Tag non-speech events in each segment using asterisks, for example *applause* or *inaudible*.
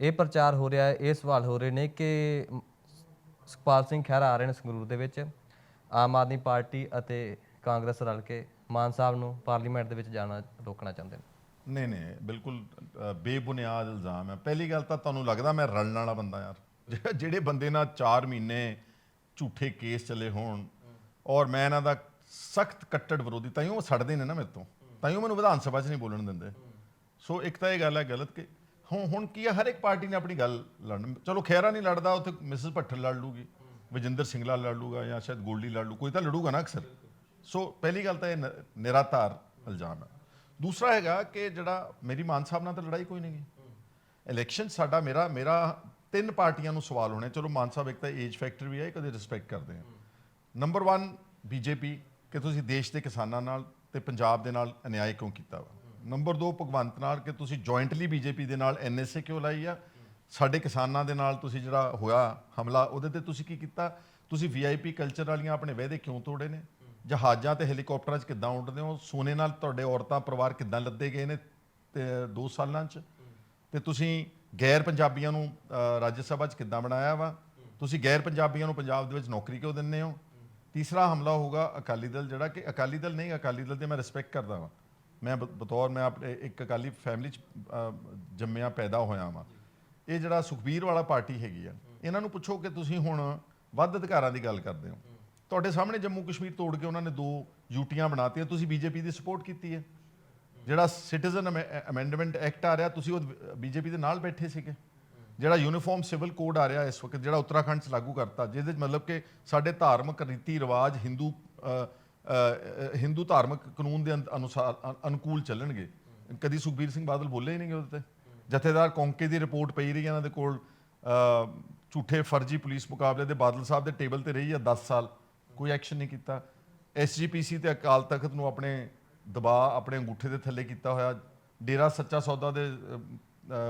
ਇਹ ਪ੍ਰਚਾਰ ਹੋ ਰਿਹਾ ਹੈ ਇਹ ਸਵਾਲ ਹੋ ਰਹੇ ਨੇ ਕਿ ਸੁਖਪਾਲ ਸਿੰਘ ਖਹਿਰਾ ਆ ਰਹੇ ਨੇ ਸੰਗਰੂਰ ਦੇ ਵਿੱਚ। ਆਮ ਆਦਮੀ ਪਾਰਟੀ ਅਤੇ ਕਾਂਗਰਸ ਰਲ ਕੇ ਮਾਨ ਸਾਹਿਬ ਨੂੰ ਪਾਰਲੀਮੈਂਟ ਦੇ ਵਿੱਚ ਜਾਣਾ ਰੋਕਣਾ ਚਾਹੁੰਦੇ ਨੇ। ਨਹੀਂ ਨਹੀਂ ਬਿਲਕੁਲ ਬੇਬੁਨਿਆਦ ਇਲਜ਼ਾਮ ਹੈ। ਪਹਿਲੀ ਗੱਲ ਤਾਂ ਤੁਹਾਨੂੰ ਲੱਗਦਾ ਮੈਂ ਰਲਣ ਵਾਲਾ ਬੰਦਾ ਯਾਰ। ਜਿਹੜੇ- *laughs* ਜਿਹੜੇ ਬੰਦੇ ਨਾਲ 4 ਮਹੀਨੇ ਝੂਠੇ ਕੇਸ ਚੱਲੇ ਹੋਣ ਔਰ ਮੈਂ ਇਹਨਾਂ ਦਾ ਸਖਤ ਕੱਟੜ ਵਿਰੋਧੀ ਤਾਂ ਹੀ ਉਹ ਸੜਦੇ ਨੇ ਨਾ ਮੇਰੇ ਤੋਂ। ਤਾਂ ਹੀ ਉਹ ਮੈਨੂੰ ਵਿਧਾਨ ਸਭਾ 'ਚ ਨਹੀਂ ਬੋਲਣ ਦਿੰਦੇ। ਸੋ ਇੱਕ ਤਾਂ ਇਹ ਗੱਲ ਹੈ ਗਲਤ ਕਿ ਹੁਣ ਹੁਣ ਕੀ ਹੈ ਹਰ ਇੱਕ ਪਾਰਟੀ ਨੇ ਆਪਣੀ ਗੱਲ ਲੜਨ ਚਲੋ ਖੈਰਾ ਨਹੀਂ ਲੜਦਾ, ਉੱਥੇ ਮਿਸਿਸ ਭੱਠਲ ਲੜ ਲੂਗੀ, ਵਜਿੰਦਰ ਸਿੰਘਲਾ ਲੜ ਲੂਗਾ ਜਾਂ ਸ਼ਾਇਦ ਗੋਲਡੀ ਲੜ ਲੂ, ਕੋਈ ਤਾਂ ਲੜੂਗਾ ਨਾ ਅਕਸਰ। ਸੋ ਪਹਿਲੀ ਗੱਲ ਤਾਂ ਇਹ ਨ- ਨਿਰਾਧਾਰ ਇਲਜ਼ਾਮ ਹੈ ਦੂਸਰਾ ਹੈਗਾ ਕਿ ਜਿਹੜਾ ਮੇਰੀ ਮਾਨ ਸਾਹਿਬ ਨਾਲ ਤਾਂ ਲੜਾਈ ਕੋਈ ਨਹੀਂ ਗਈ। ਇਲੈਕਸ਼ਨ ਸਾਡਾ ਮੇਰਾ ਮੇਰਾ ਤਿੰਨ ਪਾਰਟੀਆਂ ਨੂੰ ਸਵਾਲ ਹੋਣੇ, ਚਲੋ ਮਾਨ ਸਾਹਿਬ ਇੱਕ ਤਾਂ ਏਜ ਫੈਕਟਰ ਵੀ ਹੈ ਕਦੇ ਰਿਸਪੈਕਟ ਕਰਦੇ ਹਾਂ ਨੰਬਰ 1 ਬੀਜੇਪੀ, ਕਿ ਤੁਸੀਂ ਦੇਸ਼ ਦੇ ਕਿਸਾਨਾਂ ਨਾਲ ਤੇ ਪੰਜਾਬ ਦੇ ਨਾਲ ਅਨਿਆਏ ਕਿਉਂ ਕੀਤਾ ਵਾ? ਨੰਬਰ 2 ਭਗਵੰਤ ਨਾਲ ਕਿ ਤੁਸੀਂ ਜੁਆਇੰਟਲੀ ਬੀਜੇਪੀ ਦੇ ਨਾਲ ਐਨਐਸਏ ਕਿਉਂ ਲਾਈ ਆ? ਸਾਡੇ ਕਿਸਾਨਾਂ ਦੇ ਨਾਲ ਤੁਸੀਂ ਜਿਹੜਾ ਹੋਇਆ ਹਮਲਾ, ਉਹਦੇ ਤੇ ਤੁਸੀਂ ਕੀ ਕੀਤਾ? ਤੁਸੀਂ ਵੀਆਈਪੀ ਕਲਚਰ ਵਾਲੀਆਂ ਆਪਣੇ ਵਾਅਦੇ ਕਿਉਂ ਤੋੜੇ ਨੇ? ਜਹਾਜ਼ਾਂ ਤੇ ਹੈਲੀਕਾਪਟਰਾਂ 'ਚ ਕਿੱਦਾਂ ਉੱਡਦੇ ਹੋ? ਸੋਨੇ ਨਾਲ ਤੁਹਾਡੇ ਔਰਤਾਂ, ਪਰਿਵਾਰ ਕਿੱਦਾਂ ਲੱਦੇ ਗਏ ਨੇ ਤੇ 2 ਸਾਲਾਂ 'ਚ? ਤੇ ਤੁਸੀਂ ਗੈਰ ਪੰਜਾਬੀਆਂ ਨੂੰ ਰਾਜ ਸਭਾ 'ਚ ਕਿੱਦਾਂ ਬਣਾਇਆ ਵਾ? ਤੁਸੀਂ ਗੈਰ ਪੰਜਾਬੀਆਂ ਨੂੰ ਪੰਜਾਬ ਦੇ ਵਿੱਚ ਨੌਕਰੀ ਕਿਉਂ ਦਿੰਦੇ ਹੋ? ਤੀਸਰਾ ਹਮਲਾ ਹੋਊਗਾ ਅਕਾਲੀ ਦਲ, ਜਿਹੜਾ ਕਿ ਅਕਾਲੀ ਦਲ ਨਹੀਂ, ਅਕਾਲੀ ਦਲ ਤੇ ਮੈਂ ਰਿਸਪੈਕਟ ਕਰਦਾ ਵਾਂ। ਮੈਂ ਬ- ਬਤੌਰ ਮੈਂ ਆਪਣੇ ਇੱਕ ਅਕਾਲੀ ਫੈਮਿਲੀ 'ਚ ਅ, ਜੰਮਿਆ ਪੈਦਾ ਹੋਇਆ ਵਾਂ। ਇਹ ਜਿਹੜਾ ਸੁਖਬੀਰ ਵਾਲਾ ਪਾਰਟੀ ਹੈਗੀ ਆ ਇਹਨਾਂ ਨੂੰ ਪੁੱਛੋ ਕਿ ਤੁਸੀਂ ਹੁਣ ਵੱਧ ਅਧਿਕਾਰਾਂ ਦੀ ਗੱਲ ਕਰਦੇ ਹੋ। ਤੁਹਾਡੇ ਸਾਹਮਣੇ ਜੰਮੂ ਕਸ਼ਮੀਰ ਤੋੜ ਕੇ ਉਹਨਾਂ ਨੇ ਦੋ ਯੂਟੀਆਂ ਬਣਾਤੀਆਂ ਤੁਸੀਂ ਬੀਜੇਪੀ ਦੀ ਸਪੋਰਟ ਕੀਤੀ ਹੈ। ਜਿਹੜਾ ਸਿਟੀਜ਼ਨ ਅਮੈਂਡਮੈਂਟ ਐਕਟ ਆ ਰਿਹਾ ਤੁਸੀਂ ਉਹ ਬੀਜੇਪੀ ਦੇ ਨਾਲ ਬੈਠੇ ਸੀਗੇ। ਜਿਹੜਾ ਯੂਨੀਫਾਰਮ ਸਿਵਲ ਕੋਡ ਆ ਰਿਹਾ ਇਸ ਵਕਤ ਜਿਹੜਾ ਉੱਤਰਾਖੰਡ 'ਚ ਲਾਗੂ ਕਰਤਾ ਜਿਹਦੇ 'ਚ ਮਤਲਬ ਕਿ ਸਾਡੇ ਧਾਰਮਿਕ ਰੀਤੀ ਰਿਵਾਜ ਹਿੰਦੂ ਅ, ਹਿੰਦੂ ਧਾਰਮਿਕ ਕਾਨੂੰਨ ਦੇ ਅਨ- ਅਨੁਸਾਰ ਅਨੁਕੂਲ ਚੱਲਣਗੇ। ਕਦੀ ਸੁਖਬੀਰ ਸਿੰਘ ਬਾਦਲ ਬੋਲੇ ਹੀ ਨਹੀਂਗੇ ਉਹਦੇ ਤੇ। ਜਥੇਦਾਰ ਕੌਂਕੇ ਦੀ ਰਿਪੋਰਟ ਪਈ ਰਹੀ ਇਹਨਾਂ ਦੇ ਕੋਲ ਝੂਠੇ ਫਰਜ਼ੀ ਪੁਲਿਸ ਮੁਕਾਬਲੇ ਦੇ ਬਾਦਲ ਸਾਹਿਬ ਦੇ ਟੇਬਲ ਤੇ ਰਹੀ ਆ 10 ਸਾਲ। ਕੋਈ ਐਕਸ਼ਨ ਨਹੀਂ ਕੀਤਾ। ਐਸਜੀਪੀਸੀ ਤੇ ਅਕਾਲ ਤਖਤ ਨੂੰ ਆਪਣੇ ਦਬਾਅ, ਆਪਣੇ ਅੰਗੂਠੇ ਦੇ ਥੱਲੇ ਕੀਤਾ ਹੋਇਆ। ਡੇਰਾ ਸੱਚਾ ਸੌਦਾ ਦੇ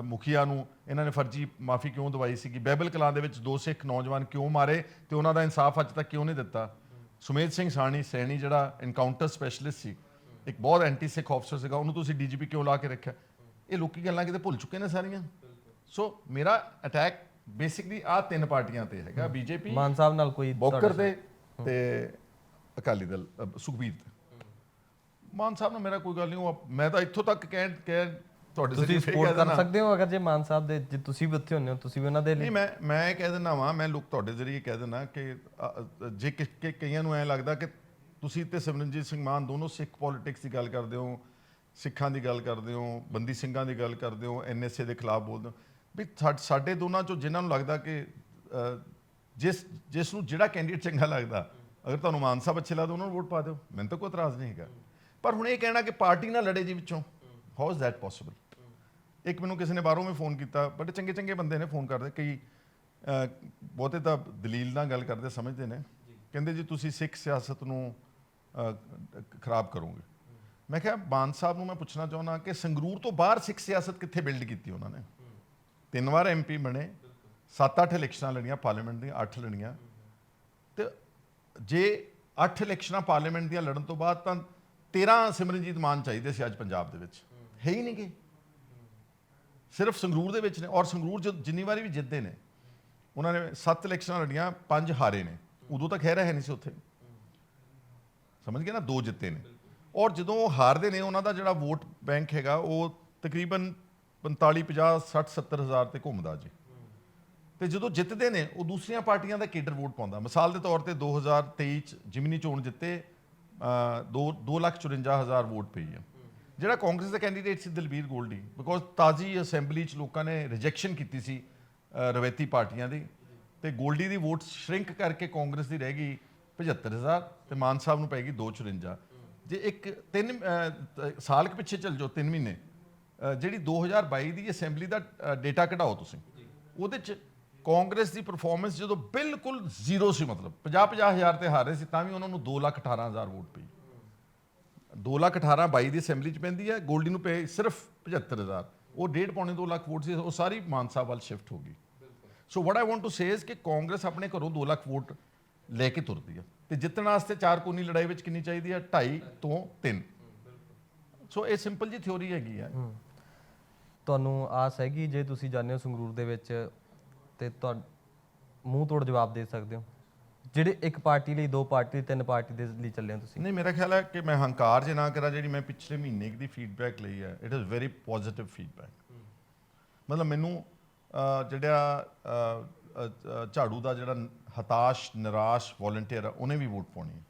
ਮੁਖੀਆ ਨੂੰ ਇਹਨਾਂ ਨੇ ਫਰਜ਼ੀ ਮਾਫੀ ਕਿਉਂ ਦਵਾਈ ਸੀਗੀ? ਬਹਿਬਲ ਕਲਾਂ ਦੇ ਵਿੱਚ ਦੋ ਸਿੱਖ ਨੌਜਵਾਨ ਕਿਉਂ ਮਾਰੇ ਤੇ ਉਹਨਾਂ ਦਾ ਇਨਸਾਫ ਅੱਜ ਤੱਕ ਕਿਉਂ ਨਹੀਂ ਦਿੱਤਾ? ਸੁਮੇਧ ਸਿੰਘ ਸਾਣੀ ਸੈਣੀ ਜਿਹੜਾ ਐਨਕਾਊਂਟਰ ਸਪੈਸ਼ਲਿਸਟ ਸੀ ਇੱਕ ਬਹੁਤ ਐਂਟੀ ਸਿੱਖ ਆਫਸਰ ਸੀਗਾ ਉਹਨੂੰ ਤੁਸੀਂ ਡੀਜੀਪੀ ਕਿਉਂ ਲਾ ਕੇ ਰੱਖਿਆ? ਇਹ ਲੋਕੀ ਗੱਲਾਂ ਕਿਤੇ ਭੁੱਲ ਚੁੱਕੇ ਨੇ ਸਾਰੀਆਂ। ਸੋ ਮੇਰਾ ਅਟੈਕ ਬੇਸਿਕਲੀ ਆ ਤਿੰਨ ਪਾਰਟੀਆਂ ਤੇ ਹੈਗਾ ਬੀਜੇਪੀ ਮਾਨ ਸਾਹਿਬ ਨਾਲ ਕੋਈ ਬੋਕਰ ਤੇ ਤੇ ਅਕਾਲੀ ਦਲ ਸੁਖਬੀਰ ਤੇ। ਮਾਨ ਸਾਹਿਬ ਨਾਲ ਮੇਰਾ ਕੋਈ ਗੱਲ ਨਹੀਂ ਉਹ ਮੈਂ ਤਾਂ ਇੱਥੋਂ ਤੱਕ ਕਹਿ ਕਹਿ ਤੁਹਾਡੇ ਤੁਸੀਂ ਸਪੋਰਟ ਕਰ। ਸਕਦੇ ਹੋ ਅਗਰ ਜੇ ਮਾਨ ਸਾਹਿਬ ਦੇ ਜੇ ਤੁਸੀਂ ਵੀ ਉੱਥੇ ਹੁੰਦੇ ਹੋ ਤੁਸੀਂ ਵੀ ਉਹਨਾਂ ਦੇ ਲਈ ਨਹੀਂ ਮੈਂ ਮੈਂ ਇਹ ਕਹਿ ਦਿੰਦਾ ਵਾਂ ਮੈਂ ਲੋਕ ਤੁਹਾਡੇ ਜ਼ਰੀਏ ਕਹਿ ਦਿੰਦਾ ਕਿ ਜੇ ਕਿ ਕਈਆਂ ਨੂੰ ਐ ਲੱਗਦਾ ਕਿ ਤੁਸੀਂ ਤੇ ਸਿਮਰਨਜੀਤ ਸਿੰਘ ਮਾਨ ਦੋਨੋਂ ਸਿੱਖ ਪੋਲਿਟਿਕਸ ਦੀ ਗੱਲ ਕਰਦੇ ਹੋ ਸਿੱਖਾਂ ਦੀ ਗੱਲ ਕਰਦੇ ਹੋ ਬੰਦੀ ਸਿੰਘਾਂ ਦੀ ਗੱਲ ਕਰਦੇ ਹੋ ਐਨਐਸਏ ਦੇ ਖਿਲਾਫ ਬੋਲਦੇ ਹੋ ਵੀ ਸਾਡੇ ਦੋਨਾਂ ਚੋਂ ਜਿਨ੍ਹਾਂ ਨੂੰ ਲੱਗਦਾ ਕਿ ਜਿਸ ਜਿਸ ਨੂੰ ਜਿਹੜਾ ਕੈਂਡੀਡੇਟ ਚੰਗਾ ਲੱਗਦਾ ਅਗਰ ਤੁਹਾਨੂੰ ਮਾਨ ਸਾਹਿਬ ਅੱਛੇ ਲੱਗਦੇ ਉਹਨਾਂ ਨੂੰ ਵੋਟ ਪਾ ਦਿਓ। ਮੈਨੂੰ ਤਾਂ ਕੋਈ ਇਤਰਾਜ਼ ਨਹੀਂ ਹੈਗਾ। ਪਰ ਹੁਣ ਇਹ ਕਹਿਣਾ ਕਿ ਪਾਰਟੀ ਨਾਲ ਲੜੇ ਜੀ ਵਿੱਚੋਂ। ਹਾਊ ਇਜ਼ ਦੈਟ ਪੋਸੀਬਲ ਇੱਕ ਮੈਨੂੰ ਕਿਸੇ ਨੇ ਬਾਹਰੋਂ ਵੀ ਫੋਨ ਕੀਤਾ ਬੜੇ ਚੰਗੇ ਚੰਗੇ ਬੰਦੇ ਨੇ ਫੋਨ ਕਰਦੇ ਕਈ ਅਹ, ਬਹੁਤੇ ਤਾਂ ਦਲੀਲ ਨਾਲ ਗੱਲ ਕਰਦੇ ਸਮਝਦੇ ਨੇ। ਕਹਿੰਦੇ ਜੀ ਤੁਸੀਂ ਸਿੱਖ ਸਿਆਸਤ ਨੂੰ ਅਹ, ਖਰਾਬ ਕਰੋਗੇ। ਮੈਂ ਕਿਹਾ ਬਾਨ ਸਾਹਿਬ ਨੂੰ ਮੈਂ ਪੁੱਛਣਾ ਚਾਹੁੰਦਾ ਕਿ ਸੰਗਰੂਰ ਤੋਂ ਬਾਹਰ ਸਿੱਖ ਸਿਆਸਤ ਕਿੱਥੇ ਬਿਲਡ ਕੀਤੀ ਉਹਨਾਂ ਨੇ? ਤਿੰਨ ਵਾਰ ਐਮਪੀ ਬਣੇ 7-8 ਇਲੈਕਸ਼ਨਾਂ ਲੜੀਆਂ ਪਾਰਲੀਮੈਂਟ ਦੀਆਂ 8 ਲੜੀਆਂ। ਤੇ ਜੇ 8 ਇਲੈਕਸ਼ਨਾਂ ਪਾਰਲੀਮੈਂਟ ਦੀਆਂ ਲੜਨ ਤੋਂ ਬਾਅਦ ਤਾਂ 13 ਸਿਮਰਨਜੀਤ ਮਾਨ ਚਾਹੀਦੇ ਸੀ ਅੱਜ ਪੰਜਾਬ ਦੇ ਵਿੱਚ। ਹੈ ਹੀ ਨਹੀਂਗੇ। ਸਿਰਫ ਸੰਗਰੂਰ ਦੇ ਵਿੱਚ ਨੇ ਔਰ ਸੰਗਰੂਰ ਜਦ ਜਿੰਨੀ ਵਾਰੀ ਵੀ ਜਿੱਤਦੇ ਨੇ, ਉਹਨਾਂ ਨੇ 7 ਇਲੈਕਸ਼ਨਾਂ ਲੜੀਆਂ, ਪੰਜ ਹਾਰੇ ਨੇ। ਉਦੋਂ ਤਾਂ ਖੈਰ ਹੈ ਨਹੀਂ ਸੀ ਉੱਥੇ। ਸਮਝ ਗਏ ਨਾ? ਦੋ ਜਿੱਤੇ ਨੇ। ਔਰ ਜਦੋਂ ਉਹ ਹਾਰਦੇ ਨੇ, ਉਹਨਾਂ ਦਾ ਜਿਹੜਾ ਵੋਟ ਬੈਂਕ ਹੈਗਾ, ਉਹ ਤਕਰੀਬਨ 45 50 60 70 ਹਜ਼ਾਰ ਤੇ ਘੁੰਮਦਾ ਜੀ। ਤੇ ਜਦੋਂ ਜਿੱਤਦੇ ਨੇ, ਉਹ ਦੂਸਰੀਆਂ ਪਾਰਟੀਆਂ ਦਾ ਕੇਡਰ ਵੋਟ ਪਾਉਂਦਾ। ਮਿਸਾਲ ਦੇ ਤੌਰ ਤੇ 2023 ਚ ਜਿਮਨੀ ਚੋਣ ਜਿੱਤੇ 2 2 ਲੱਖ 54 ਹਜ਼ਾਰ ਵੋਟ ਪਈ ਹੈ ਜਿਹੜਾ ਕਾਂਗਰਸ ਦਾ ਕੈਂਡੀਡੇਟ ਸੀ ਦਲਬੀਰ ਗੋਲਡੀ ਬਿਕੋਜ਼ ਤਾਜ਼ੀ ਅਸੈਂਬਲੀ ਚ ਲੋਕਾਂ ਨੇ ਰਿਜੈਕਸ਼ਨ ਕੀਤੀ ਸੀ ਅ, ਰਵਾਇਤੀ ਪਾਰਟੀਆਂ ਦੀ ਤੇ ਗੋਲਡੀ ਦੀ ਵੋਟ ਸ਼ਰਿੰਕ ਕਰਕੇ ਕਾਂਗਰਸ ਦੀ ਰਹਿ ਗਈ 75000 ਤੇ ਮਾਨ ਸਾਹਿਬ ਨੂੰ ਪੈ ਗਈ 254 ਜੇ ਇੱਕ ਤਿੰਨ ਸਾਲ ਕੁ ਪਿੱਛੇ ਚੱਲ ਜਾਓ ਤਿੰਨ ਮਹੀਨੇ ਅ, ਜਿਹੜੀ 2022 ਦੀ ਅਸੈਂਬਲੀ ਦਾ ਡੇਟਾ ਕਢਾਓ ਤੁਸੀਂ ਉਹਦੇ ਚ ਕਾਂਗਰਸ ਦੀ ਪਰਫਾਰਮੈਂਸ ਜਦੋਂ ਬਿਲਕੁਲ ਜ਼ੀਰੋ ਸੀ ਮਤਲਬ 50 50000 ਤੇ ਹਾਰ ਰਹੇ ਸੀ ਤਾਂ ਵੀ ਉਹਨਾਂ ਨੂੰ 218000 ਵੋਟ ਪਈ। 2 ਲੱਖ 18 22 ਦੀ ਅਸੈਂਬਲੀ ਚ ਪੈਂਦੀ ਹੈ ਗੋਲਡੀ ਨੂੰ ਪਏ ਸਿਰਫ 75000 ਉਹ ਡੇਢ ਪੌਣੇ 2 ਲੱਖ ਵੋਟ ਸੀ ਉਹ ਸਾਰੀ ਮਾਨ ਸਾਹਿਬ ਵੱਲ ਸ਼ਿਫਟ ਹੋ ਗਈ। So what I want to say is ਕਿ ਕਾਂਗਰਸ ਆਪਣੇ ਘਰੋਂ 2 ਲੱਖ ਵੋਟ ਲੈ ਕੇ ਤੁਰਦੀ ਹੈ ਤੇ ਜਿੱਤਣ ਵਾਸਤੇ ਚਾਰ ਕੋਨੀ ਲੜਾਈ ਵਿੱਚ ਕਿੰਨੀ ਚਾਹੀਦੀ ਹੈ? 2.5 ਤੋਂ 3 ਸੋ ਇਹ ਸਿੰਪਲ ਜੀ ਥਿਉਰੀ ਹੈਗੀ ਹੈ। ਤੁਹਾਨੂੰ ਆਸ ਹੈਗੀ ਜੇ ਤੁਸੀਂ ਜਾਂਦੇ ਹੋ ਸੰਗਰੂਰ ਦੇ ਵਿੱਚ ਤੇ ਤੁਹਾ ਮੂੰਹ ਤੋੜ ਜਵਾਬ ਦੇ ਸਕਦੇ ਹੋ। ਜਿਹੜੇ ਇੱਕ ਪਾਰਟੀ ਲਈ, ਦੋ ਪਾਰਟੀ ਤਿੰਨ ਪਾਰਟੀ ਦੇ ਲਈ ਚੱਲੇ ਹੋ ਤੁਸੀਂ? ਨਹੀਂ, ਮੇਰਾ ਖਿਆਲ ਹੈ ਕਿ ਮੈਂ ਹੰਕਾਰ ਜੇ ਨਾ ਕਰਾਂ, ਜਿਹੜੀ ਮੈਂ ਪਿਛਲੇ ਮਹੀਨੇ ਦੀ ਫੀਡਬੈਕ ਲਈ ਹੈ it is very positive feedback ਮਤਲਬ ਮੈਨੂੰ ਜਿਹੜਾ ਝਾੜੂ ਦਾ ਜਿਹੜਾ ਹਤਾਸ਼, ਨਿਰਾਸ਼ ਵੋਲੰਟੀਅਰ ਆ, ਉਹਨੇ ਵੀ ਵੋਟ ਪਾਉਣੀ ਹੈ।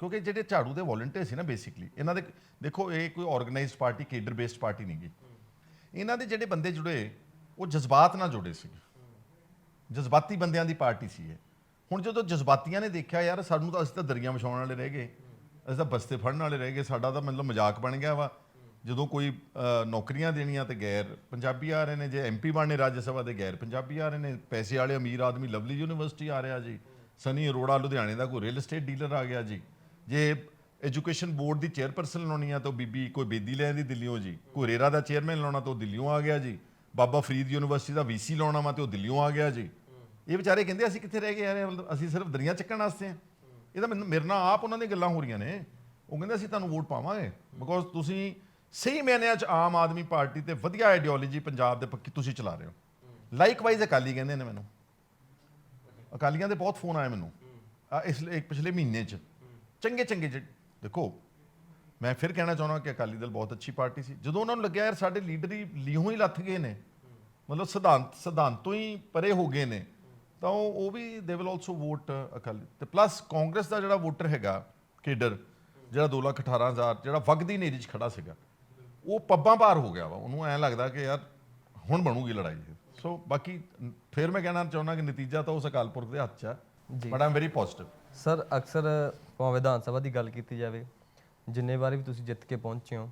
ਕਿਉਂਕਿ ਜਿਹੜੇ ਝਾੜੂ ਦੇ ਵੋਲੰਟੀਅਰ ਸੀ ਨਾ ਬੇਸਿਕਲੀ ਇਹਨਾਂ ਦੇ, ਦੇਖੋ, ਇਹ ਕੋਈ organised party cadre based party ਨਹੀਂ ਗੀ। ਇਹਨਾਂ ਦੇ ਜਿਹੜੇ ਬੰਦੇ ਜੁੜੇ, ਉਹ ਜਜ਼ਬਾਤ ਨਾਲ ਜੁੜੇ ਸੀ ਜਜ਼ਬਾਤੀ ਬੰਦਿਆਂ ਦੀ ਪਾਰਟੀ ਸੀ ਇਹ। ਹੁਣ ਜਦੋਂ ਜਜ਼ਬਾਤੀਆਂ ਨੇ ਦੇਖਿਆ ਯਾਰ, ਸਾਨੂੰ ਤਾਂ ਅਸੀਂ ਤਾਂ ਦਰੀਆਂ ਵਿਛਾਉਣ ਵਾਲੇ ਰਹਿ ਗਏ। ਅਸੀਂ ਤਾਂ ਬਸਤੇ ਫੜਨ ਵਾਲੇ ਰਹਿ ਗਏ। ਸਾਡਾ ਤਾਂ ਮਤਲਬ ਮਜ਼ਾਕ ਬਣ ਗਿਆ ਵਾ। ਜਦੋਂ ਕੋਈ ਨੌਕਰੀਆਂ ਦੇਣੀਆਂ ਤੇ ਗੈਰ ਪੰਜਾਬੀ ਆ ਰਹੇ ਨੇ, ਜੇ ਐਮਪੀ ਬਣਨੇ ਰਾਜ ਸਭਾ ਦੇ ਗੈਰ ਪੰਜਾਬੀ ਆ ਰਹੇ ਨੇ, ਪੈਸੇ ਵਾਲੇ ਅਮੀਰ ਆਦਮੀ ਲਵਲੀ ਯੂਨੀਵਰਸਿਟੀ ਆ ਰਿਹਾ ਜੀ। ਸਨੀ ਅਰੋੜਾ ਲੁਧਿਆਣੇ ਦਾ ਕੋਈ ਰੀਅਲ ਏਸਟੇਟ ਡੀਲਰ ਆ ਗਿਆ ਜੀ। ਜੇ ਐਜੂਕੇਸ਼ਨ ਬੋਰਡ ਦੀ ਚੇਅਰਪਰਸਨ ਲਾਉਣੀ ਆ ਤਾਂ ਉਹ ਬੀਬੀ ਕੋਈ ਬੇਦੀ ਲੈਣ ਦੀ ਦਿੱਲੀੋਂ ਜੀ। ਕੋਈ ਰੇਰਾ ਦਾ ਚੇਅਰਮੈਨ ਲਾਉਣਾ ਤਾਂ ਉਹ ਦਿੱਲੀੋਂ ਆ ਗਿਆ ਜੀ। ਬਾਬਾ ਫਰੀਦ ਯੂਨੀਵਰਸਿਟੀ ਦਾ ਵੀਸੀ ਲਾਉਣਾ ਵਾ ਤੇ ਉਹ ਦਿੱਲੀੋਂ ਆ ਗਿਆ ਜੀ। ਇਹ ਵਿਚਾਰੇ ਕਹਿੰਦੇ ਅਸੀਂ ਕਿੱਥੇ ਰਹਿ ਗਏ ਯਾਰ ਮਤਲਬ ਅਸੀਂ ਸਿਰਫ ਦਰੀਆਂ ਚੱਕਣ ਵਾਸਤੇ ਆ। ਇਹ ਤਾਂ ਮੈਨੂੰ, ਮੇਰੇ ਨਾਲ ਆਪ ਉਹਨਾਂ ਦੀਆਂ ਗੱਲਾਂ ਹੋ ਰਹੀਆਂ ਨੇ। ਉਹ ਕਹਿੰਦੇ ਅਸੀਂ ਤੁਹਾਨੂੰ ਵੋਟ ਪਾਵਾਂਗੇ। ਬਿਕੋਜ਼ ਤੁਸੀਂ ਸਹੀ ਮਾਇਨਿਆਂ 'ਚ ਆਮ ਆਦਮੀ ਪਾਰਟੀ ਤੇ ਵਧੀਆ ਆਈਡੀਓਲੋਜੀ ਪੰਜਾਬ ਦੇ ਪੱਕੀ ਤੁਸੀਂ ਚਲਾ ਰਹੇ ਹੋ। ਲਾਈਕਵਾਈਜ਼ ਅਕਾਲੀ ਕਹਿੰਦੇ ਨੇ ਮੈਨੂੰ। ਅਕਾਲੀਆਂ ਦੇ ਬਹੁਤ ਫੋਨ ਆਏ ਮੈਨੂੰ। ਆ ਇਸ ਲਈ, ਇੱਕ ਪਿਛਲੇ ਮਹੀਨੇ 'ਚ। ਚੰਗੇ ਚੰਗੇ ਜਿਹੇ- ਦੇਖੋ, ਮੈਂ ਫਿਰ ਕਹਿਣਾ ਚਾਹੁੰਦਾ ਕਿ ਅਕਾਲੀ ਦਲ ਬਹੁਤ ਅੱਛੀ ਪਾਰਟੀ ਸੀ। ਜਦੋਂ ਉਹਨਾਂ ਨੂੰ ਲੱਗਿਆ, ਯਾਰ ਸਾਡੇ ਲੀਡਰ ਹੀ ਲੀਹੋਂ ਹੀ ਲੱਥ ਗਏ ਨੇ। ਮਤਲਬ ਸਿਧਾਂਤ, ਸਿਧਾਂਤੋਂ ਹੀ ਪਰੇ ਹੋ ਗਏ ਨੇ। ਤਾਂ ਉਹ ਵੀ they will also vote Akali. ਤੇ ਪਲੱਸ ਕਾਂਗਰਸ ਦਾ ਜਿਹੜਾ ਵੋਟਰ ਹੈਗਾ ਕੇਡਰ ਜਿਹੜਾ 2 ਲੱਖ 18 ਹਜ਼ਾਰ ਜਿਹੜਾ ਵਗਦੀ ਨੇਰੀ 'ਚ ਖੜਾ ਸੀਗਾ ਉਹ ਪੱਬਾਂ ਪਾਰ ਹੋ ਗਿਆ ਵਾ। ਉਹਨੂੰ ਐਂ ਲੱਗਦਾ ਕਿ ਯਾਰ ਹੁਣ ਬਣੂਗੀ ਲੜਾਈ ਸੋ ਬਾਕੀ ਫਿਰ ਮੈਂ ਕਹਿਣਾ ਚਾਹੁੰਦਾ ਕਿ ਨਤੀਜਾ ਤਾਂ ਉਸ ਅਕਾਲ ਪੁਰਖ ਦੇ ਹੱਥ 'ਚ ਹੈ। But am very positive sir ਅਕਸਰ ਭਾਵੇਂ ਵਿਧਾਨ ਸਭਾ ਦੀ ਗੱਲ ਕੀਤੀ ਜਾਵੇ ਜਿੰਨੇ ਵਾਰੀ ਵੀ ਤੁਸੀਂ ਜਿੱਤ ਕੇ ਪਹੁੰਚੇ ਹੋ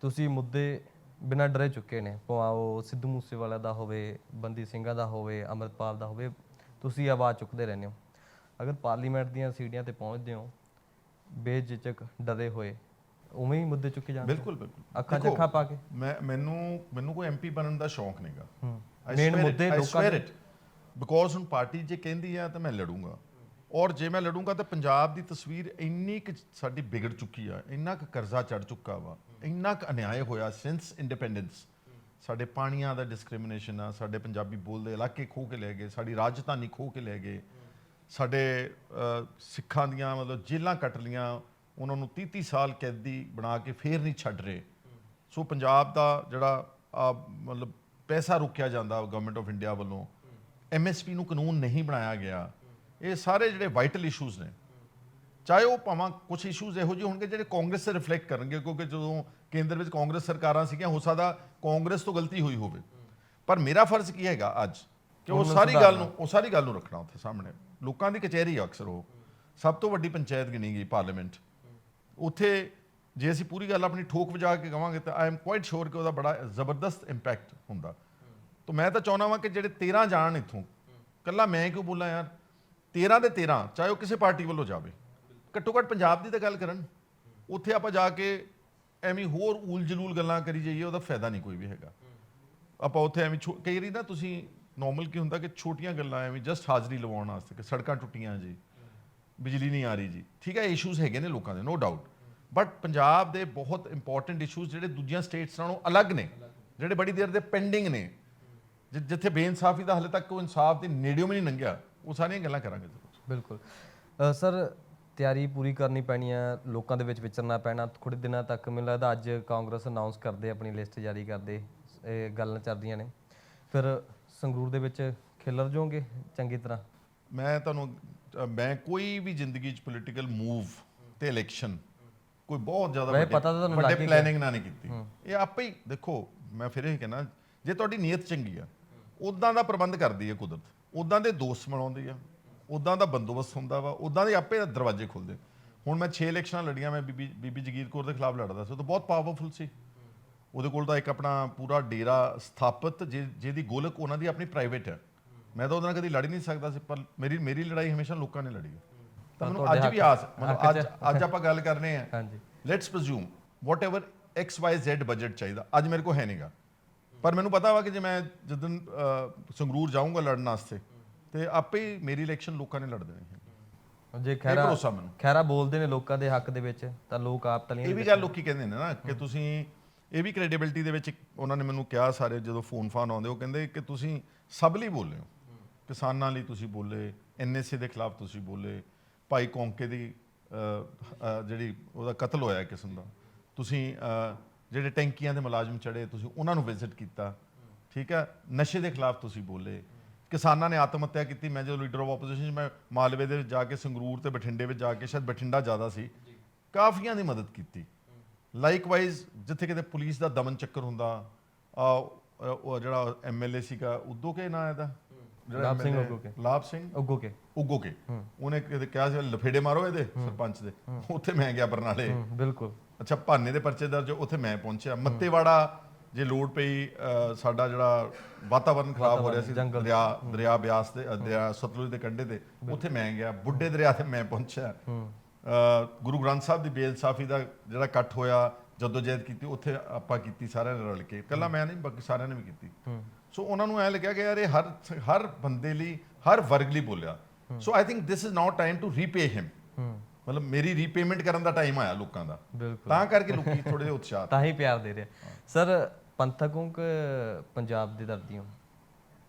ਤੁਸੀਂ ਮੁੱਦੇ ਬਿਨਾਂ ਡਰੇ ਚੁੱਕੇ ਨੇ ਭਾਵੇਂ ਉਹ ਸਿੱਧੂ ਮੂਸੇਵਾਲਾ ਦਾ ਹੋਵੇ ਬੰਦੀ ਸਿੰਘਾਂ ਦਾ ਹੋਵੇ ਅਮਰਪਾਲ ਦਾ ਹੋਵੇ ਤੁਸੀਂ ਆਵਾਜ਼ ਚੁੱਕਦੇ ਰਹਿੰਦੇ ਹੋ। ਅਗਰ ਪਾਰਲੀਮੈਂਟ ਦੀਆਂ ਸੀਟੀਆਂ ਤੇ ਪਹੁੰਚਦੇ ਹੋ ਬੇਝਿਜਕ ਡਰੇ ਹੋਏ ਉਵੇਂ ਹੀ ਮੁੱਦੇ ਚੁੱਕੇ ਜਾਂਦੇ ਬਿਲਕੁਲ ਬਿਲਕੁਲ। ਅੱਖਾਂ 'ਚ ਦੇਖੋ, ਅੱਖਾਂ ਪਾ ਕੇ? ਮੈਂ ਮੈਨੂੰ ਮੈਨੂੰ ਕੋਈ ਐਮਪੀ ਬਣਨ ਦਾ ਸ਼ੌਂਕ ਨਹੀਂਗਾ। ਮੇਨ ਮੁੱਦੇ ਲੋਕਾਂ ਦੇ ਬਿਕੋਜ਼ ਹੁਣ ਪਾਰਟੀ ਜੇ ਕਹਿੰਦੀ ਆ ਤਾਂ ਮੈਂ ਲੜੂੰਗਾ। ਔਰ ਜੇ ਮੈਂ ਲੜੂੰਗਾ ਤਾਂ ਪੰਜਾਬ ਦੀ ਤਸਵੀਰ ਇੰਨੀ ਕੁ ਸਾਡੀ ਵਿਗੜ ਚੁੱਕੀ ਆ ਇੰਨਾ ਕੁ ਕਰਜ਼ਾ ਚੜ ਚੁੱਕਾ ਵਾ। ਇੰਨਾ ਕੁ ਅਨਿਆਏ ਹੋਇਆ ਸਿੰਸ ਇੰਡੀਪੈਂਡੈਂਸ ਸਾਡੇ ਪਾਣੀਆਂ ਦਾ ਡਿਸਕ੍ਰਿਮੀਨੇਸ਼ਨ ਆ ਸਾਡੇ ਪੰਜਾਬੀ ਬੋਲਦੇ ਇਲਾਕੇ ਖੋ ਕੇ ਲੈ ਗਏ ਸਾਡੀ ਰਾਜਧਾਨੀ ਖੋ ਕੇ ਲੈ ਗਏ। ਸਾਡੇ ਅਹ, ਸਿੱਖਾਂ ਦੀਆਂ ਮਤਲਬ ਜੇਲ੍ਹਾਂ ਕੱਟ ਲੀਆਂ ਉਹਨਾਂ ਨੂੰ 30 30 ਸਾਲ ਕੈਦੀ ਬਣਾ ਕੇ ਫੇਰ ਨਹੀਂ ਛੱਡ ਰਹੇ। ਸੋ ਪੰਜਾਬ ਦਾ ਜਿਹੜਾ ਆ ਮਤਲਬ ਪੈਸਾ ਰੁਕਿਆ ਜਾਂਦਾ ਗਵਰਨਮੈਂਟ ਆਫ ਇੰਡੀਆ ਵੱਲੋਂ ਐਮਐਸਪੀ ਨੂੰ ਕਾਨੂੰਨ ਨਹੀਂ ਬਣਾਇਆ ਗਿਆ। ਇਹ ਸਾਰੇ ਜਿਹੜੇ ਵਾਈਟਲ ਇਸ਼ੂਜ਼ ਨੇ। ਚਾਹੇ ਉਹ ਭਾਵੇਂ ਕੁਝ ਇਸ਼ੂਜ਼ ਇਹੋ ਜਿਹੇ ਹੋਣਗੇ ਜਿਹੜੇ ਕਾਂਗਰਸ ਤੇ ਰਿਫਲੈਕਟ ਕਰਨਗੇ ਕਿਉਂਕਿ ਜਦੋਂ ਕੇਂਦਰ ਵਿੱਚ ਕਾਂਗਰਸ ਸਰਕਾਰਾਂ ਸੀਗੀਆਂ ਹੋ ਸਕਦਾ ਕਾਂਗਰਸ ਤੋਂ ਗਲਤੀ ਹੋਈ ਹੋਵੇ। ਪਰ ਮੇਰਾ ਫਰਜ਼ ਕੀ ਹੈਗਾ ਅੱਜ ਕਿ ਉਹ ਸਾਰੀ ਗੱਲ। ਨੂੰ ਉਹ ਸਾਰੀ ਗੱਲ ਨੂੰ ਰੱਖਣਾ ਉੱਥੇ ਸਾਹਮਣੇ। ਲੋਕਾਂ ਦੀ ਕਚਹਿਰੀ ਆ ਅਕਸਰ ਉਹ। ਸਭ ਤੋਂ ਵੱਡੀ ਪੰਚਾਇਤ ਗਿਣੀ ਗਈ ਪਾਰਲੀਮੈਂਟ। ਉੱਥੇ ਜੇ ਅਸੀਂ ਪੂਰੀ ਗੱਲ ਆਪਣੀ ਠੋਕ ਵਜਾ ਕੇ ਕਵਾਂਗੇ ਤਾਂ ਆਈ ਐਮ ਕੁਆਇਟ ਸ਼ੋਰ ਕਿ ਉਹਦਾ ਬੜਾ ਜ਼ਬਰਦਸਤ ਇੰਪੈਕਟ ਹੁੰਦਾ। ਤਾਂ ਮੈਂ ਤਾਂ ਚਾਹੁੰਦਾ ਵਾਂ ਕਿ ਜਿਹੜੇ 13 ਜਾਣ ਇੱਥੋਂ ਕੱਲਾ ਮੈਂ ਕਿਉਂ ਬੋਲਾਂ ਯਾਰ? 13 ਦੇ 13 ਚਾਹੇ ਉਹ ਕਿਸੇ ਪਾਰਟੀ ਵੱਲੋਂ ਜਾਵੇ। ਘੱਟੋ ਘੱਟ ਪੰਜਾਬ ਦੀ ਤਾਂ ਗੱਲ ਕਰਨ ਉੱਥੇ ਆਪਾਂ ਜਾ ਕੇ ਐਵੇਂ ਹੋਰ ਊਲ ਜਲੂਲ ਗੱਲਾਂ ਕਰੀ ਜਾਈਏ ਉਹਦਾ ਫਾਇਦਾ ਨਹੀਂ ਕੋਈ ਵੀ ਹੈਗਾ। ਆਪਾਂ ਉੱਥੇ ਐਵੇਂ ਛੋ- ਕਈ ਵਾਰੀ ਨਾ ਤੁਸੀਂ ਨਾਰਮਲ ਕੀ ਹੁੰਦਾ ਕਿ ਛੋਟੀਆਂ ਗੱਲਾਂ ਐਵੇਂ ਜਸਟ ਹਾਜ਼ਰੀ ਲਵਾਉਣ ਵਾਸਤੇ ਕਿ ਸੜਕਾਂ ਟੁੱਟੀਆਂ ਜੀ ਬਿਜਲੀ ਨਹੀਂ ਆ ਰਹੀ ਜੀ ਠੀਕ ਹੈ ਇਸ਼ੂਜ਼ ਹੈਗੇ ਨੇ ਲੋਕਾਂ ਦੇ ਨੋ ਡਾਊਟ ਬਟ ਪੰਜਾਬ ਦੇ ਬਹੁਤ ਇੰਪੋਰਟੈਂਟ ਇਸ਼ੂਜ਼ ਜਿਹੜੇ ਦੂਜੀਆਂ ਸਟੇਟਸ ਨਾਲੋਂ ਅਲੱਗ ਨੇ ਜਿਹੜੇ ਬੜੀ ਦੇਰ ਦੇ ਪੈਂਡਿੰਗ ਨੇ। ਜਿ- ਜਿੱਥੇ ਬੇਇਨਸਾਫੀ ਦਾ ਹਾਲੇ ਤੱਕ ਕੋਈ ਇਨਸਾਫ ਦੇ ਨੇੜਿਓਂ ਵੀ ਨਹੀਂ ਲੰਘਿਆ ਉਹ ਸਾਰੀਆਂ ਗੱਲਾਂ ਕਰਾਂਗੇ ਜ਼ਰੂਰ। ਬਿਲਕੁਲ। ਅ, ਸਰ ਤਿਆਰੀ ਪੂਰੀ ਕਰਨੀ ਪੈਣੀ ਆ ਲੋਕਾਂ ਦੇ ਵਿੱਚ ਵਿਚਰਨਾ ਪੈਣਾ। ਥੋੜੇ ਦਿਨਾਂ ਤੱਕ ਮੈਨੂੰ ਲੱਗਦਾ ਅੱਜ ਕਾਂਗਰਸ ਅਨਾਉਂਸ ਕਰਦੇ ਆਪਣੀ ਲਿਸਟ ਜਾਰੀ ਕਰਦੇ ਇਹ ਗੱਲਾਂ ਚੱਲਦੀਆਂ ਨੇ। ਫਿਰ ਸੰਗਰੂਰ ਦੇ ਵਿੱਚ ਖਿਲਰ ਜਾਓਗੇ ਚੰਗੀ ਤਰ੍ਹਾਂ? ਮੈਂ ਤੁਹਾਨੂੰ ਮੈਂ ਕੋਈ ਵੀ ਜ਼ਿੰਦਗੀ 'ਚ ਪੋਲੀਟੀਕਲ ਮੂਵ ਤੇ ਇਲੈਕਸ਼ਨ ਕੋਈ ਬਹੁਤ ਜ਼ਿਆਦਾ ਵੱਡੇ- ਪਤਾ ਤਾਂ ਤੁਹਾਨੂੰ ਲੱਗ ਗਿਆ। ਪਲੈਨਿੰਗ ਨਾਲ ਨਹੀਂ ਕੀਤੀ। ਇਹ ਆਪੇ ਹੀ ਦੇਖੋ ਮੈਂ ਫਿਰ ਇਹ ਕਹਿਣਾ ਜੇ ਤੁਹਾਡੀ ਨੀਅਤ ਚੰਗੀ ਆ ਉਦਾਂ ਦਾ ਪ੍ਰਬੰਧ ਕਰਦੀ ਹੈ ਕੁਦਰਤ। ਉਦਾਂ ਦੇ ਦੋਸਤ ਮਿਲਾਉਂਦੀ ਆ। ਉਦਾਂ ਦਾ ਬੰਦੋਬਸਤ ਹੁੰਦਾ ਵਾ ਉਦਾਂ ਦੇ ਆਪੇ ਦਰਵਾਜ਼ੇ ਖੁੱਲਦੇ। ਹੁਣ ਮੈਂ 6 ਇਲੈਕਸ਼ਨਾਂ ਲੜੀਆਂ ਮੈਂ ਬੀਬੀ ਬੀਬੀ ਜਗੀਰ ਕੌਰ ਦੇ ਖਿਲਾਫ ਲੜਦਾ ਸੀ ਉਹ ਤਾਂ ਬਹੁਤ ਪਾਵਰਫੁਲ ਸੀ। ਉਹਦੇ ਕੋਲ ਤਾਂ ਇੱਕ ਆਪਣਾ ਪੂਰਾ ਡੇਰਾ ਸਥਾਪਿਤ ਜਿਹਦੀ ਗੋਲਕ ਉਹਨਾਂ ਦੀ ਆਪਣੀ ਪ੍ਰਾਈਵੇਟ ਹੈ। ਮੈਂ ਤਾਂ ਉਹਦੇ ਨਾਲ ਕਦੀ ਲੜ ਨਹੀਂ ਸਕਦਾ ਸੀ ਪਰ ਮੇਰੀ ਮੇਰੀ ਲੜਾਈ ਹਮੇਸ਼ਾ ਲੋਕਾਂ ਨੇ ਲੜੀ ਹੈ। ਤਾਂ ਮੈਨੂੰ ਅੱਜ ਵੀ ਆਸ ਮਤਲਬ ਅੱਜ ਅੱਜ ਆਪਾਂ ਗੱਲ ਕਰਨੇ ਆ। ਹਾਂਜੀ। Let's presume whatever X Y Z budget ਚਾਹੀਦਾ ਅੱਜ ਮੇਰੇ ਕੋਲ ਹੈ ਨਹੀਂਗਾ ਪਰ ਮੈਨੂੰ ਪਤਾ ਵਾ ਕਿ ਜੇ ਮੈਂ ਜਦੋਂ ਸੰਗਰੂਰ ਜਾਊਂਗਾ ਲੜਨ ਵਾਸਤੇ ਤੇ ਆਪੇ ਹੀ ਮੇਰੀ ਇਲੈਕਸ਼ਨ ਲੋਕਾਂ ਨੇ ਲੜ ਦੇਣੀ ਹੈ। ਜੇ ਖੈਰਾ ਭਰੋਸਾ ਮੈਨੂੰ। ਖੈਰਾ ਬੋਲਦੇ ਨੇ ਲੋਕਾਂ ਦੇ ਹੱਕ ਦੇ ਵਿੱਚ ਤਾਂ ਲੋਕ ਆਪ ਤਲੀਆਂ ਇਹ ਵੀ ਗੱਲ ਲੋਕੀ ਕਹਿੰਦੇ ਨੇ ਨਾ ਕਿ ਤੁਸੀਂ ਇਹ ਵੀ ਕ੍ਰੈਡੀਬਿਲਟੀ ਦੇ ਵਿੱਚ ਇੱਕ ਉਹਨਾਂ ਨੇ ਮੈਨੂੰ ਕਿਹਾ ਸਾਰੇ ਜਦੋਂ ਫੋਨ ਫਾਨ ਆਉਂਦੇ ਉਹ ਕਹਿੰਦੇ ਕਿ ਤੁਸੀਂ ਸਭ ਲਈ ਬੋਲੇ ਹੋ। ਕਿਸਾਨਾਂ ਲਈ ਤੁਸੀਂ ਬੋਲੇ ਐਨਐਸਏ ਦੇ ਖਿਲਾਫ ਤੁਸੀਂ ਬੋਲੇ ਭਾਈ ਕੌਂਕੇ ਦੀ ਜਿਹੜੀ ਉਹਦਾ ਕਤਲ ਹੋਇਆ ਇੱਕ ਕਿਸਮ ਦਾ। ਤੁਸੀਂ ਜਿਹੜੇ ਟੈਂਕੀਆਂ ਦੇ ਮੁਲਾਜ਼ਮ ਚੜੇ ਤੁਸੀਂ ਉਹਨਾਂ ਨੂੰ ਵਿਜ਼ਿਟ ਕੀਤਾ। ਠੀਕ ਹੈ? ਨਸ਼ੇ ਦੇ ਖਿਲਾਫ ਤੁਸੀਂ ਬੋਲੇ। ਕਿਸਾਨਾਂ ਨੇ ਆਤਮ ਹੱਤਿਆ ਕੀਤੀ। ਮੈਂ ਜਦੋਂ ਲੀਡਰ ਆਫ ਆਪੋਜੀਸ਼ਨ ਮੈਂ ਮਾਲਵੇ ਦੇ ਵਿੱਚ ਜਾ ਕੇ ਸੰਗਰੂਰ ਤੇ ਬਠਿੰਡੇ ਵਿੱਚ ਜਾ ਕੇ ਸ਼ਾਇਦ ਬਠਿੰਡਾ ਜ਼ਿਆਦਾ ਸੀ ਕਾਫੀਆਂ ਦੀ ਮਦਦ ਕੀਤੀ। ਲਾਈਕਵਾਈਜ਼ ਜਿੱਥੇ ਕਿਤੇ ਪੁਲਿਸ ਦਾ ਦਮਨ ਚੱਕਰ ਹੁੰਦਾ ਆ ਉਹ ਜਿਹੜਾ ਐਮਐਲਏ ਸੀਗਾ ਉਦੋਂ ਕੇ ਨਾਂ ਇਹਦਾ? ਲਾਭ ਸਿੰਘ MLA ਉਦੋਕੇ। ਲਾਭ ਸਿੰਘ? ਉੱਗੋ ਕੇ ਉਗੋ ਕੇ ਉਹਨੇ ਕਿਤੇ ਕਿਹਾ ਸੀ ਲਫੇੜੇ ਮਾਰੋ ਇਹਦੇ ਸਰਪੰਚ ਦੇ। ਉੱਥੇ ਮੈਂ ਗਿਆ ਬਰਨਾਲੇ। ਬਿਲਕੁਲ। ਅੱਛਾ ਭਾਨੇ ਦੇ ਪਰਚੇ ਦਰਜ ਉੱਥੇ ਮੈਂ ਪਹੁੰਚਿਆ। ਮੱਤੇਵਾੜਾ ਜੇ ਲੋਡ ਪਈ ਅ, ਸਾਡਾ ਜਿਹੜਾ ਵਾਤਾਵਰਨ ਖਰਾਬ ਹੋ ਰਿਹਾ ਸੀ। ਦਰਿਆ ਦਰਿਆ ਬਿਆਸ ਅ, ਦਰਿਆ ਸਤਲੁਜ ਦੇ ਕੰਢੇ ਤੇ ਉੱਥੇ ਮੈਂ ਗਿਆ ਬੁੱਢੇ ਦਰਿਆ ਤੇ ਮੈਂ ਪਹੁੰਚਿਆ। ਅ, ਗੁਰੂ ਗ੍ਰੰਥ ਸਾਹਿਬ ਦੀ ਬੇਇਨਸਾਫੀ ਦਾ ਜਿਹੜਾ ਇਕੱਠ ਹੋਇਆ ਜਦੋਂ ਜੈਦ ਕੀਤੀ ਉੱਥੇ ਆਪਾਂ ਕੀਤੀ ਸਾਰਿਆਂ ਨੇ ਰਲ ਕੇ। ਇਕੱਲਾ ਮੈਂ ਨਹੀਂ ਬਾਕੀ ਸਾਰਿਆਂ ਨੇ ਵੀ ਕੀਤੀ। ਸੋ ਉਹਨਾਂ ਨੂੰ ਐ ਲੱਗਿਆ ਕਿ ਯਾਰ ਇਹ ਹਰ ਹਰ ਬੰਦੇ ਲਈ ਹਰ ਵਰਗ ਲਈ ਬੋਲਿਆ। So I think this is not time to repay him ਮਤਲਬ ਮੇਰੀ ਰੀਪੇਮੈਂਟ ਕਰਨ ਦਾ ਟਾਈਮ ਆਇਆ ਲੋਕਾਂ ਦਾ। ਬਿਲਕੁਲ। ਤਾਂ ਕਰਕੇ ਲੋਕੀ ਥੋੜੇ ਜਿਹਾ ਉਤਸ਼ਾਹ ਤਾਂ ਹੀ ਪਿਆਰ ਦੇ ਰਿਹਾ ਸਰ ਪੰਥਕ ਹੋ ਕਿ ਪੰਜਾਬ ਦੇ ਦਰਦੀ ਹੋ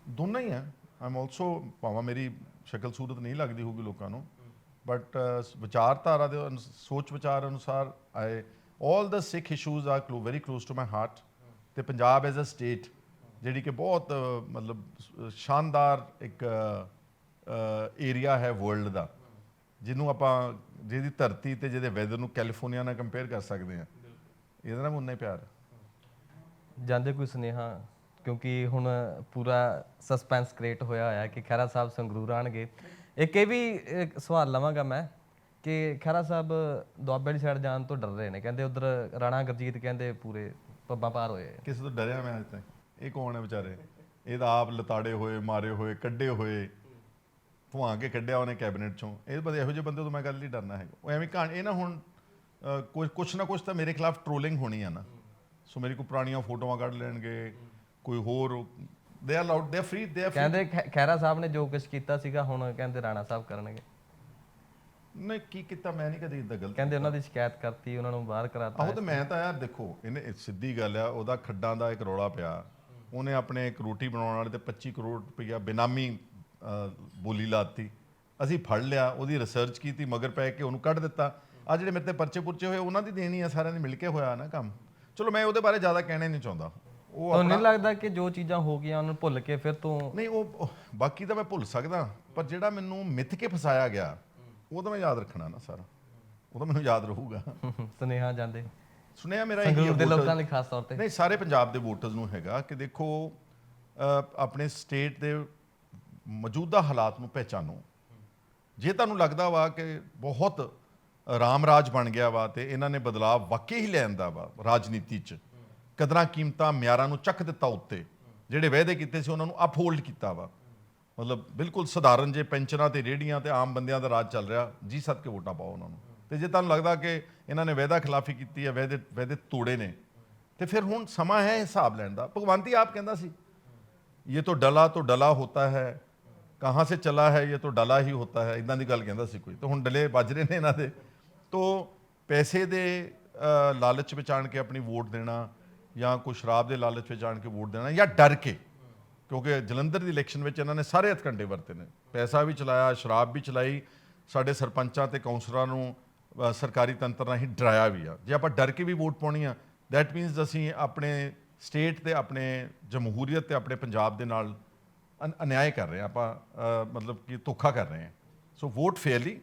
ਦੋਨਾਂ ਹੀ ਆ ਆਮ ਆਲਸੋ ਭਾਵੇਂ ਮੇਰੀ ਸ਼ਕਲ ਸੂਰਤ ਨਹੀਂ ਲੱਗਦੀ ਹੋਊਗੀ ਲੋਕਾਂ ਨੂੰ। ਬਟ ਵਿਚਾਰਧਾਰਾ ਦੇ ਅਨੁਸ- ਸੋਚ ਵਿਚਾਰ ਅਨੁਸਾਰ ਆਏ। 올 the Sikh issues are close very close to my heart ਤੇ ਪੰਜਾਬ ਐਜ਼ ਅ ਸਟੇਟ ਜਿਹੜੀ ਕਿ ਬਹੁਤ ਅ, ਮਤਲਬ ਸ- ਸ਼ਾਨਦਾਰ ਇੱਕ ਏਰੀਆ ਹੈ ਵਰਲਡ ਦਾ। ਜਿਹਨੂੰ ਆਪਾਂ ਜਿਹਦੀ ਧਰਤੀ ਤੇ ਜਿਹਦੇ ਵੈਦਰ ਨੂੰ ਕੈਲੀਫੋਰਨੀਆ ਨਾਲ ਕੰਪੇਅਰ ਕਰ ਸਕਦੇ ਹਾਂ। ਇਹਦਾ ਨਾਮ ਉਨਾ ਹੀ ਪਿਆਰ ਹੈ। ਜਾਂਦੇ ਕੋਈ ਸੁਨੇਹਾ? ਕਿਉਂਕਿ ਹੁਣ ਪੂਰਾ ਸਸਪੈਂਸ ਕ੍ਰੀਏਟ ਹੋਇਆ ਹੋਇਆ ਕਿ ਖਹਿਰਾ ਸਾਹਿਬ ਸੰਗਰੂਰ ਆਣਗੇ ਇੱਕ ਇਹ ਵੀ ਇੱਕ ਸਵਾਲ ਲਵਾਂਗਾ ਮੈਂ ਕਿ ਖਹਿਰਾ ਸਾਹਿਬ ਦੁਆਬੇ ਵਾਲੀ ਸਾਈਡ ਜਾਣ ਤੋਂ ਡਰ ਰਹੇ ਨੇ। ਕਹਿੰਦੇ ਉਧਰ ਰਾਣਾ ਗੁਰਜੀਤ ਕਹਿੰਦੇ ਪੂਰੇ ਪੱਬਾਂ ਪਾਰ ਹੋਏ ਆ। ਕਿਸੇ ਤੋਂ ਡਰਿਆ ਮੈਂ ਅੱਜ ਤੱਕ। ਇਹ ਕੌਣ ਹੈ ਵਿਚਾਰੇ? ਇਹ ਤਾਂ ਆਪ ਲਤਾੜੇ ਹੋਏ ਮਾਰੇ ਹੋਏ ਕੱਢੇ ਹੋਏ। ਭੁਆ ਕੇ ਕੱਢਿਆ ਉਹਨੇ ਕੈਬਨਿਟ ਚੋਂ। ਇਹ ਬੰਦੇ ਇਹੋ ਜਿਹੇ ਬੰਦੇ ਤੋਂ ਮੈਂ ਗੱਲ ਨਹੀਂ ਡਰਨਾ ਹੈਗਾ। ਉਹ ਐਵੇਂ ਕਹਾਣੀ ਇਹ ਨਾ ਹੁਣ ਅ, ਕੁਝ ਕੁਛ ਨਾ ਕੁਛ ਤਾਂ ਮੇਰੇ ਖਿਲਾਫ ਟ੍ਰੋਲਿੰਗ ਹੋਣੀ ਆ ਨਾ। ਸੋ ਮੇਰੀ ਕੋਈ ਪੁਰਾਣੀਆਂ ਫੋਟੋਆਂ ਕੱਢ ਲੈਣਗੇ ਕੋਈ ਹੋਰ they are loud they are free they are ਕਹਿੰਦੇ ਖੈ- ਖਹਿਰਾ ਸਾਹਿਬ ਨੇ ਜੋ ਕੁਝ ਕੀਤਾ ਸੀਗਾ ਹੁਣ ਕਹਿੰਦੇ ਰਾਣਾ ਸਾਹਿਬ ਕਰਨਗੇ। ਨਹੀਂ ਕੀ ਕੀਤਾ ਮੈਂ ਨਹੀਂ ਕਦੇ ਇਦਾਂ ਗਲਤ ਕਹਿੰਦੇ ਉਹਨਾਂ ਦੀ ਸ਼ਿਕਾਇਤ ਕਰਤੀ ਉਹਨਾਂ ਨੂੰ ਬਾਹਰ ਕਰਾਤਾ। ਆਹੋ ਤੇ ਮੈਂ ਤਾਂ ਯਾਰ ਦੇਖੋ ਇਹਨੇ ਇਹ ਸਿੱਧੀ ਗੱਲ ਆ ਉਹਦਾ ਖੱਡਾਂ ਦਾ ਇੱਕ ਰੌਲਾ ਪਿਆ। ਉਹਨੇ ਆਪਣੇ ਇੱਕ ਰੋਟੀ ਬਣਾਉਣ ਵਾਲੇ ਤੇ 25 ਕਰੋੜ ਰੁਪਇਆ ਬੇਨਾਮੀ ਅਹ, ਬੋਲੀ ਲਾਤੀ। ਅਸੀਂ ਫੜ ਲਿਆ ਉਹਦੀ ਰਿਸਰਚ ਕੀਤੀ ਮਗਰ ਪੈ ਕੇ ਉਹਨੂੰ ਕੱਢ ਦਿੱਤਾ। ਆ ਜਿਹੜੇ ਮੇਰੇ ਤੇ ਪਰਚੇ ਪੁਰਚੇ ਹੋਏ ਉਹਨਾਂ ਦੀ ਦੇਣੀ ਆ ਸਾਰਿਆਂ ਨੇ ਮਿਲ ਕੇ ਹੋਇਆ ਨਾ ਕੰਮ। ਚਲੋ ਮੈਂ ਉਹਦੇ ਬਾਰੇ ਜ਼ਿਆਦਾ ਕਹਿਣਾ ਨਹੀਂ ਚਾਹੁੰਦਾ। ਉਹ ਤੁਹਾਨੂੰ ਨਹੀਂ ਲੱਗਦਾ ਕਿ ਜੋ ਚੀਜ਼ਾਂ ਹੋ ਗਈਆਂ ਉਹਨੂੰ ਭੁੱਲ ਕੇ ਫਿਰ ਤੋਂ ਨਹੀਂ ਉਹ ਬਾਕੀ ਤਾਂ ਮੈਂ ਭੁੱਲ ਸਕਦਾ ਪਰ ਜਿਹੜਾ ਮੈਨੂੰ ਮਿੱਥ ਕੇ ਫਸਾਇਆ ਗਿਆ ਉਹ ਤਾਂ ਮੈਂ ਯਾਦ ਰੱਖਣਾ ਨਾ ਸਾਰਾ। ਉਹ ਤਾਂ ਮੈਨੂੰ ਯਾਦ ਰਹੂਗਾ। ਸੁਨੇਹਾ ਜਾਂਦੇ। ਸੁਣਿਆ ਮੇਰਾ ਇਹੀ ਸੰਗਰੂਰ ਦੇ ਲੋਕਾਂ ਲਈ ਖਾਸ ਤੌਰ ਤੇ। ਨਹੀਂ ਸਾਰੇ ਪੰਜਾਬ ਦੇ ਵੋਟਰਸ ਨੂੰ ਹੈਗਾ ਕਿ ਦੇਖੋ ਆਪਣੇ ਸਟੇਟ ਦੇ ਮੌਜੂਦਾ ਹਾਲਾਤ ਨੂੰ ਪਹਿਚਾਨੋ। ਜੇ ਤੁਹਾਨੂੰ ਲੱਗਦਾ ਵਾ ਕਿ ਬਹੁਤ ਰਾਮ ਰਾਜ ਬਣ ਗਿਆ ਵਾ ਤੇ ਇਹਨਾਂ ਨੇ ਬਦਲਾਅ ਵਾਕਈ ਹੀ ਲਿਆਂਦਾ ਵਾ ਰਾਜਨੀਤੀ 'ਚ। ਕਦਰਾਂ ਕੀਮਤਾਂ ਮਿਆਰਾਂ ਨੂੰ ਚੱਕ ਦਿੱਤਾ ਉੱਤੇ। ਜਿਹੜੇ ਵਾਅਦੇ ਕੀਤੇ ਸੀ ਉਹਨਾਂ ਨੂੰ ਅਪਹੋਲਡ ਕੀਤਾ ਵਾ। ਮਤਲਬ ਬਿਲਕੁਲ ਸਧਾਰਨ ਜੇ ਪੈਨਸ਼ਨਾਂ ਤੇ ਰੇੜੀਆਂ ਤੇ ਆਮ ਬੰਦਿਆਂ ਦਾ ਰਾਜ ਚੱਲ ਰਿਹਾ, ਜੀ ਸੱਦ ਕੇ ਵੋਟਾਂ ਪਾਓ ਉਹਨਾਂ ਨੂੰ। ਤੇ ਜੇ ਤੁਹਾਨੂੰ ਲੱਗਦਾ ਕਿ ਇਹਨਾਂ ਨੇ ਵਾਅਦਾ ਖਿਲਾਫੀ ਕੀਤੀ ਹੈ, ਵਾਅਦੇ ਵਾਅਦੇ ਤੋੜੇ ਨੇ, ਤੇ ਫਿਰ ਹੁਣ ਸਮਾਂ ਹੈ ਹਿਸਾਬ ਲੈਣ ਦਾ। ਭਗਵੰਤੀ ਆਪ ਕਹਿੰਦਾ ਸੀ ਇਹ ਤਾਂ ਡਲਾ ਤੋਂ ਡਲਾ ਹੋਤਾ ਹੈ, ਕਹਾਂ ਸੇ ਚਲਾ ਹੈ ਇਹ ਤਾਂ ਡਲਾ ਹੀ ਹੋਤਾ ਹੈ। ਇਦਾਂ ਦੀ ਗੱਲ ਕਹਿੰਦਾ ਸੀ ਕੋਈ। ਤਾਂ ਹੁਣ ਡਲੇ ਵੱਜ ਰਹੇ ਨੇ ਇਹਨਾਂ ਦੇ। ਤੋਂ ਪੈਸੇ ਦੇ ਲਾਲਚ ਵਿੱਚ ਆਣ ਕੇ ਆਪਣੀ ਵੋਟ ਦੇਣਾ ਜਾਂ ਕੋਈ ਸ਼ਰਾਬ ਦੇ ਲਾਲਚ ਵਿੱਚ ਆਣ ਕੇ ਵੋਟ ਦੇਣਾ ਜਾਂ ਡਰ ਕੇ, ਕਿਉਂਕਿ ਜਲੰਧਰ ਦੀ ਇਲੈਕਸ਼ਨ ਵਿੱਚ ਇਹਨਾਂ ਨੇ ਸਾਰੇ ਹੱਥਕੰਡੇ ਵਰਤੇ ਨੇ। ਪੈਸਾ ਵੀ ਚਲਾਇਆ, ਸ਼ਰਾਬ ਵੀ ਚਲਾਈ, ਸਾਡੇ ਸਰਪੰਚਾਂ ਤੇ ਕਾਉਂਸਲਰਾਂ ਨੂੰ ਸਰਕਾਰੀ ਤੰਤਰ ਰਾਹੀਂ ਡਰਾਇਆ ਵੀ ਆ। ਜੇ ਆਪਾਂ ਡਰ ਕੇ ਵੀ ਵੋਟ ਪਾਉਣੀ ਆ ਦੈਟ ਮੀਨਸ ਅਸੀਂ ਆਪਣੇ ਸਟੇਟ ਤੇ, ਆਪਣੇ ਜਮਹੂਰੀਅਤ ਤੇ, ਆਪਣੇ ਪੰਜਾਬ ਦੇ ਨਾਲ ਅਨ- ਅਨਿਆਏ ਕਰ ਰਹੇ ਹਾਂ ਆਪਾਂ ਮਤਲਬ ਕਿ ਧੋਖਾ ਕਰ ਰਹੇ ਹਾਂ so vote fairly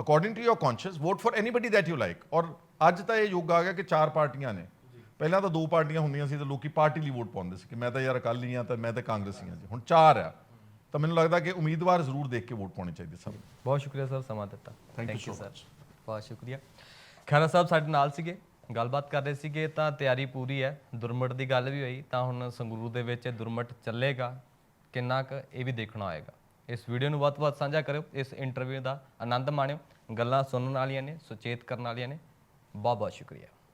according to your conscience vote for anybody that you like or ਅੱਜ ਤਾਂ ਇਹ ਯੁੱਗ ਆ ਗਿਆ ਕਿ ਚਾਰ ਪਾਰਟੀਆਂ ਨੇ। ਪਹਿਲਾਂ ਤਾਂ ਦੋ ਪਾਰਟੀਆਂ ਹੁੰਦੀਆਂ ਸੀ ਤਾਂ ਲੋਕੀ ਪਾਰਟੀ ਲਈ ਵੋਟ ਪਾਉਂਦੇ ਸੀ ਕਿ ਮੈਂ ਤਾਂ ਯਾਰ ਅਕਾਲੀ ਹਾਂ ਤਾਂ ਮੈਂ ਤਾਂ ਕਾਂਗਰਸੀ ਹਾਂ ਜੀ। ਹੁਣ ਚਾਰ ਆ। ਤਾਂ ਮੈਨੂੰ ਲੱਗਦਾ ਕਿ ਉਮੀਦਵਾਰ ਜ਼ਰੂਰ ਦੇਖ ਕੇ ਵੋਟ ਪਾਉਣੀ ਚਾਹੀਦੀ ਸਭ ਨੂੰ। ਬਹੁਤ ਸ਼ੁਕਰੀਆ ਸਰ ਸਮਾਂ ਦਿੱਤਾ। So sir. much. ਬਹੁਤ ਸ਼ੁਕਰੀਆ। ਖੈਰਾ ਸਾਹਿਬ ਸਾਡੇ ਨਾਲ ਸੀਗੇ। ਗੱਲਬਾਤ ਕਰ ਰਹੇ ਸੀਗੇ ਤਾਂ ਤਿਆਰੀ ਪੂਰੀ ਹੈ। ਦੁਰਮਟ ਦੀ ਗੱਲ ਵੀ ਹੋਈ ਤਾਂ ਹੁਣ ਸੰਗਰੂਰ ਦੇ ਵਿੱਚ ਦੁਰਮਟ ਚੱਲੇਗਾ। ਕਿੰਨਾ ਕੁ ਇਹ ਵੀ ਦੇਖਣਾ ਹੋਏਗਾ ਇਸ ਵੀਡੀਓ ਨੂੰ ਵੱਧ ਤੋਂ ਵੱਧ ਸਾਂਝਾ ਕਰਿਓ, ਇਸ ਇੰਟਰਵਿਊ ਦਾ ਆਨੰਦ ਮਾਣਿਓ, ਗੱਲਾਂ ਸੁਣਨ ਵਾਲੀਆਂ ਨੇ, ਸੁਚੇਤ ਕਰਨ ਵਾਲੀਆਂ ਨੇ। ਬਹੁਤ ਬਹੁਤ ਸ਼ੁਕਰੀਆ।